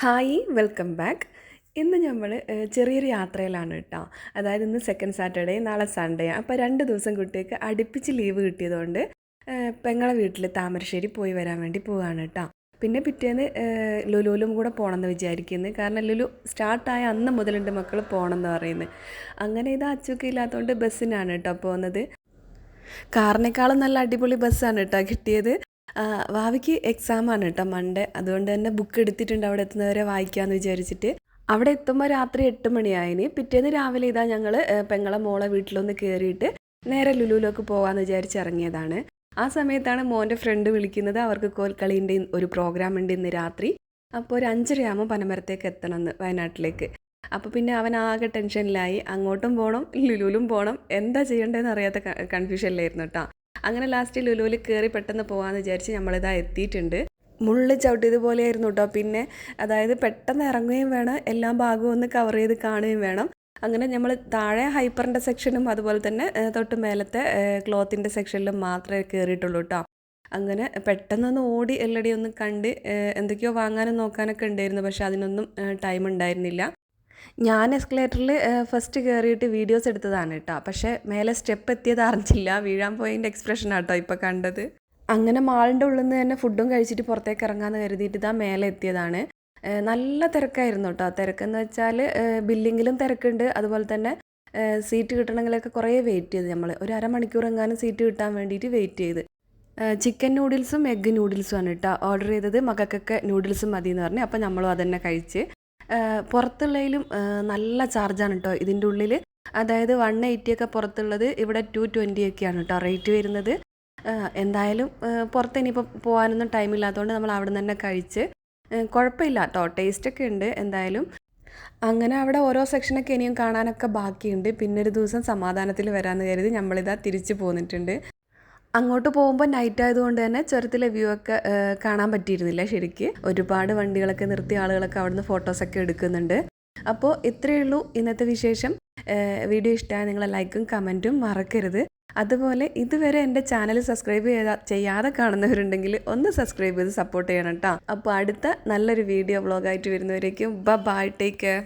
Hi welcome back. ഇന്ന് നമ്മൾ ചെറിയൊരു യാത്രയിലാണ് കേട്ടോ അതായത് ഇന്ന് സെക്കൻഡ് സാറ്റർഡേ നാളെ സൺഡേ അപ്പോൾ രണ്ട് ദിവസം കുട്ടികൾക്ക് അടുപ്പിച്ച് ലീവ് കിട്ടിയതുകൊണ്ട് പെങ്ങളെ വീട്ടിൽ താമരശ്ശേരി പോയി വരാൻ വേണ്ടി പോവുകയാണ് കേട്ടോ പിന്നെ പിറ്റേന്ന് ലുലുലും കൂടെ പോകണമെന്ന് വിചാരിക്കുന്നു. കാരണം ലുലു സ്റ്റാർട്ടായ അന്ന് മുതലുണ്ട് മക്കൾ പോകണമെന്ന് പറയുന്നത് അങ്ങനെ ഇത് അച്ചൊക്കെ ഇല്ലാത്തതുകൊണ്ട് ബസ്സിനാണ് കേട്ടോ പോകുന്നത് കാറിനേക്കാളും നല്ല അടിപൊളി ബസ്സാണ് കേട്ടോ കിട്ടിയത്. ആ, വാവിക്ക് എക്സാം ആണ് കേട്ടോ മൺഡേ അതുകൊണ്ട് തന്നെ ബുക്ക് എടുത്തിട്ടുണ്ട് അവിടെ എത്തുന്നവരെ വായിക്കാമെന്ന് വിചാരിച്ചിട്ട്. അവിടെ എത്തുമ്പോൾ രാത്രി എട്ട് മണിയായിന്. പിറ്റേന്ന് രാവിലെ ഇതാ ഞങ്ങൾ പെങ്ങളെ മോളെ വീട്ടിലൊന്ന് കയറിയിട്ട് നേരെ ലുലുവിലേക്ക് പോകാമെന്ന് വിചാരിച്ച് ഇറങ്ങിയതാണ്. ആ സമയത്താണ് മോന്റെ ഫ്രണ്ട് വിളിക്കുന്നത്. അവർക്ക് കോൽക്കളീന്റെ ഒരു പ്രോഗ്രാം ഉണ്ട് ഇന്ന് രാത്രി. അപ്പോൾ ഒരു അഞ്ചരയാകുമ്പോൾ പനമരത്തേക്ക് എത്തണമെന്ന് വയനാട്ടിലേക്ക്. അപ്പോൾ പിന്നെ അവൻ ആകെ ടെൻഷനിലായി അങ്ങോട്ടും പോകണം ലുലുലും പോകണം എന്താ ചെയ്യേണ്ടതെന്ന് അറിയാത്ത കൺഫ്യൂഷനിലായിരുന്നു കേട്ടോ അങ്ങനെ ലാസ്റ്റ് ലുലുവിൽ കയറി പെട്ടെന്ന് പോകാമെന്ന് വിചാരിച്ച് നമ്മളിതാ എത്തിയിട്ടുണ്ട്. മുള്ളി ചവിട്ടിയതുപോലെയായിരുന്നു കേട്ടോ പിന്നെ അതായത് പെട്ടെന്ന് ഇറങ്ങുകയും വേണം എല്ലാ ഭാഗവും ഒന്ന് കവർ ചെയ്ത് കാണുകയും വേണം. അങ്ങനെ നമ്മൾ താഴെ ഹൈപ്പറിന്റെ സെക്ഷനും അതുപോലെ തന്നെ തൊട്ട് മേലത്തെ ക്ലോത്തിന്റെ സെക്ഷനിലും മാത്രമേ കയറിയിട്ടുള്ളൂ കേട്ടോ അങ്ങനെ പെട്ടെന്നൊന്ന് ഓടി എല്ലടി ഒന്ന് കണ്ട് എന്തൊക്കെയോ വാങ്ങാനും നോക്കാനൊക്കെ ഉണ്ടായിരുന്നു. പക്ഷെ അതിനൊന്നും ടൈം ഉണ്ടായിരുന്നില്ല. ഞാൻ എസ്കലേറ്ററിൽ ഫസ്റ്റ് കയറിയിട്ട് വീഡിയോസ് എടുത്തതാണ് കേട്ടോ പക്ഷേ മേലെ സ്റ്റെപ്പ് എത്തിയത് അറിഞ്ഞില്ല. വീഴാൻ പോയതിന്റെ എക്സ്പ്രഷൻ ആട്ടോ ഇപ്പോൾ കണ്ടത്. അങ്ങനെ മാളിന്റെ ഉള്ളിൽ നിന്ന് തന്നെ ഫുഡും കഴിച്ചിട്ട് പുറത്തേക്ക് ഇറങ്ങാമെന്ന് കരുതിയിട്ട് ഇതാ മേലെ എത്തിയതാണ്. നല്ല തിരക്കായിരുന്നു കേട്ടോ തിരക്കെന്ന് വെച്ചാൽ ബില്ലിങ്ങിലും തിരക്കുണ്ട്. അതുപോലെ തന്നെ സീറ്റ് കിട്ടണമെങ്കിലൊക്കെ കുറേ വെയിറ്റ് ചെയ്ത് നമ്മൾ ഒരു അരമണിക്കൂർ എങ്ങാനും സീറ്റ് കിട്ടാൻ വേണ്ടിയിട്ട് വെയിറ്റ് ചെയ്ത്. ചിക്കൻ നൂഡിൽസും എഗ്ഗ് നൂഡിൽസും ആണ് കേട്ടോ ഓർഡർ ചെയ്തത് മകൾക്കൊക്കെ നൂഡിൽസും മതി എന്ന് പറഞ്ഞു. അപ്പോൾ നമ്മളും അതന്നെ കഴിച്ച്. പുറത്തുള്ളതിലും നല്ല ചാർജാണ് കേട്ടോ ഇതിന്റെ ഉള്ളിൽ അതായത് വൺ എയ്റ്റി ഒക്കെ പുറത്തുള്ളത് ഇവിടെ ടു ട്വന്റി ഒക്കെയാണ് കേട്ടോ റേറ്റ് വരുന്നത്. എന്തായാലും പുറത്ത് ഇനിയിപ്പോൾ പോകാനൊന്നും ടൈമില്ലാത്തതുകൊണ്ട് നമ്മൾ അവിടെ നിന്ന് തന്നെ കഴിച്ച് കുഴപ്പമില്ല കേട്ടോ ടേസ്റ്റൊക്കെ ഉണ്ട് എന്തായാലും. അങ്ങനെ അവിടെ ഓരോ സെക്ഷനൊക്കെ ഇനിയും കാണാനൊക്കെ ബാക്കിയുണ്ട്. പിന്നെ ഒരു ദിവസം സമാധാനത്തിൽ വരാമെന്ന് കരുതി നമ്മളിതാ തിരിച്ചു പോന്നിട്ടുണ്ട്. അങ്ങോട്ട് പോകുമ്പോൾ നൈറ്റ് ആയതുകൊണ്ട് തന്നെ ചുരത്തിലെ വ്യൂ ഒക്കെ കാണാൻ പറ്റിയിരുന്നില്ല ശരിക്ക്. ഒരുപാട് വണ്ടികളൊക്കെ നിർത്തി ആളുകളൊക്കെ അവിടുന്ന് ഫോട്ടോസൊക്കെ എടുക്കുന്നുണ്ട്. അപ്പോൾ ഇത്രയേ ഉള്ളൂ ഇന്നത്തെ വിശേഷം. വീഡിയോ ഇഷ്ടമായ നിങ്ങളെ ലൈക്കും കമന്റും മറക്കരുത്. അതുപോലെ ഇതുവരെ എന്റെ ചാനൽ സബ്സ്ക്രൈബ് ചെയ്ത ചെയ്യാതെ കാണുന്നവരുണ്ടെങ്കിൽ ഒന്ന് സബ്സ്ക്രൈബ് ചെയ്ത് സപ്പോർട്ട് ചെയ്യണം കേട്ടോ അപ്പോൾ അടുത്ത നല്ലൊരു വീഡിയോ വ്ളോഗായിട്ട് വരുന്നവരേക്കും. ബ ബൈ ടേക്ക് കെയർ